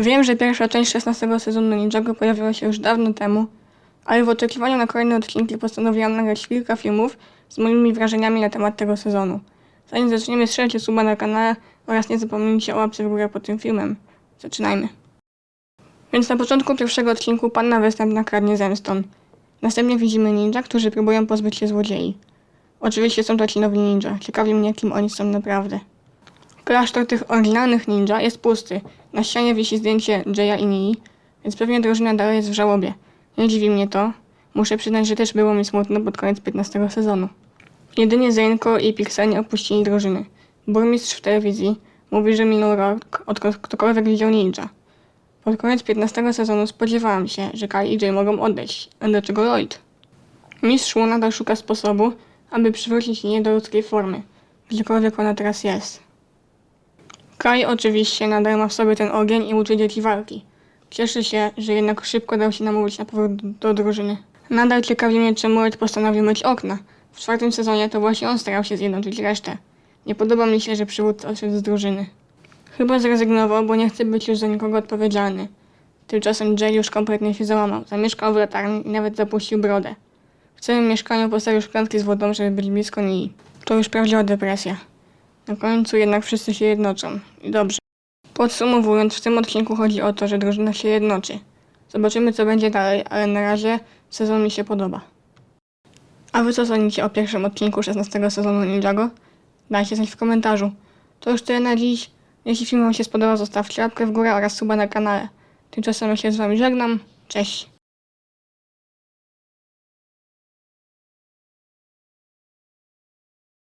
Wiem, że pierwsza część 16 sezonu Ninjago pojawiła się już dawno temu, ale w oczekiwaniu na kolejne odcinki postanowiłam nagrać kilka filmów z moimi wrażeniami na temat tego sezonu. Zanim zaczniemy, strzelcie suba na kanale oraz nie zapomnijcie o łapce w górę pod tym filmem. Zaczynajmy. Więc na początku pierwszego odcinku panna występna kradnie zemstą. Następnie widzimy ninja, którzy próbują pozbyć się złodziei. Oczywiście są to ci nowi ninja. Ciekawi mnie, kim oni są naprawdę. Klasztor tych oryginalnych ninja jest pusty. Na ścianie wisi zdjęcie Jaya i Nii, więc pewnie drużyna dalej jest w żałobie. Nie dziwi mnie to. Muszę przyznać, że też było mi smutno pod koniec 15 sezonu. Jedynie Zenko i Pixel nie opuścili drużyny. Burmistrz w telewizji mówi, że minął rok, odkąd ktokolwiek widział ninja. Pod koniec 15 sezonu spodziewałam się, że Kai i Jay mogą odejść. A dlaczego Lloyd? Mistrz Wu nadal szuka sposobu, aby przywrócić Nię do ludzkiej formy, gdziekolwiek ona teraz jest. Kai oczywiście nadal ma w sobie ten ogień i uczy dzieci walki. Cieszy się, że jednak szybko dał się namówić na powrót do, drużyny. Nadal ciekawi mnie, czemu Lloyd postanowił myć okna. W czwartym sezonie to właśnie on starał się zjednoczyć resztę. Nie podoba mi się, że przywódca odszedł z drużyny. Chyba zrezygnował, bo nie chce być już za nikogo odpowiedzialny. Tymczasem Jay już kompletnie się załamał. Zamieszkał w latarni i nawet zapuścił brodę. W całym mieszkaniu postawił szklanki z wodą, żeby być blisko niej. To już prawdziwa depresja. Na końcu jednak wszyscy się jednoczą. I dobrze. Podsumowując, w tym odcinku chodzi o to, że drużyna się jednoczy. Zobaczymy, co będzie dalej, ale na razie sezon mi się podoba. A wy co sądzicie o pierwszym odcinku 16 sezonu Ninjago? Dajcie znać w komentarzu. To już tyle na dziś. Jeśli film wam się spodobał, zostawcie łapkę w górę oraz suba na kanale. Tymczasem ja się z wami żegnam. Cześć!